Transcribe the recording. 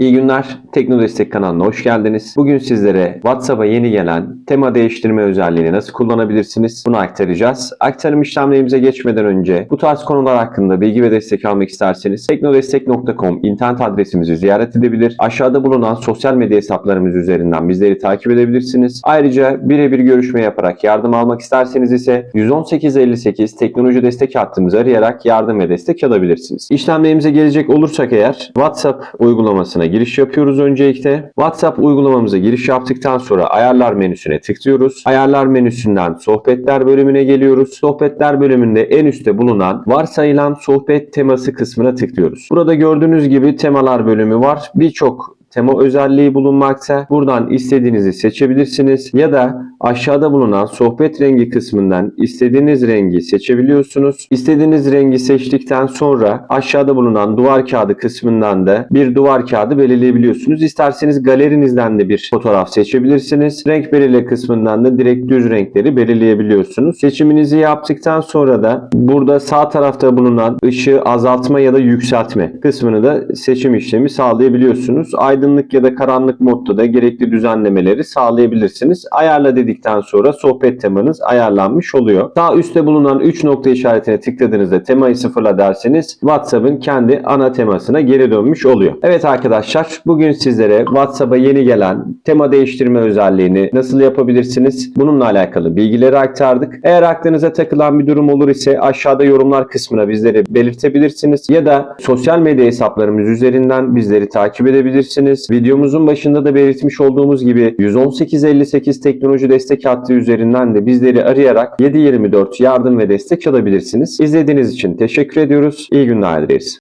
İyi günler. Tekno Destek kanalına hoş geldiniz. Bugün sizlere WhatsApp'a yeni gelen tema değiştirme özelliğini nasıl kullanabilirsiniz? Bunu aktaracağız. Aktarım işlemlerimize geçmeden önce bu tarz konular hakkında bilgi ve destek almak isterseniz teknodestek.com internet adresimizi ziyaret edebilir. Aşağıda bulunan sosyal medya hesaplarımız üzerinden bizleri takip edebilirsiniz. Ayrıca birebir görüşme yaparak yardım almak isterseniz ise 11858 teknoloji destek hattımızı arayarak yardım ve destek alabilirsiniz. İşlemlerimize gelecek olursak eğer WhatsApp uygulamasına giriş yapıyoruz öncelikle. WhatsApp uygulamamıza giriş yaptıktan sonra ayarlar menüsüne tıklıyoruz. Ayarlar menüsünden sohbetler bölümüne geliyoruz. Sohbetler bölümünde en üstte bulunan varsayılan sohbet teması kısmına tıklıyoruz. Burada gördüğünüz gibi temalar bölümü var. Birçok tema özelliği bulunmakta. Buradan istediğinizi seçebilirsiniz ya da aşağıda bulunan sohbet rengi kısmından istediğiniz rengi seçebiliyorsunuz. İstediğiniz rengi seçtikten sonra aşağıda bulunan duvar kağıdı kısmından da bir duvar kağıdı belirleyebiliyorsunuz. İsterseniz galerinizden de bir fotoğraf seçebilirsiniz. Renk belirle kısmından da direkt düz renkleri belirleyebiliyorsunuz. Seçiminizi yaptıktan sonra da burada sağ tarafta bulunan ışığı azaltma ya da yükseltme kısmını da seçim işlemi sağlayabiliyorsunuz. Aydınlık ya da karanlık modda da gerekli düzenlemeleri sağlayabilirsiniz. Ayarla dedikten sonra sohbet temanız ayarlanmış oluyor. Sağ üstte bulunan 3 nokta işaretine tıkladığınızda temayı sıfırla derseniz WhatsApp'ın kendi ana temasına geri dönmüş oluyor. Evet arkadaşlar bugün sizlere WhatsApp'a yeni gelen tema değiştirme özelliğini nasıl yapabilirsiniz? Bununla alakalı bilgileri aktardık. Eğer aklınıza takılan bir durum olur ise aşağıda yorumlar kısmına bizleri belirtebilirsiniz ya da sosyal medya hesaplarımız üzerinden bizleri takip edebilirsiniz. Videomuzun başında da belirtmiş olduğumuz gibi 11858 teknoloji destek hattı üzerinden de bizleri arayarak 724 yardım ve destek alabilirsiniz. İzlediğiniz için teşekkür ediyoruz. İyi günler dileriz.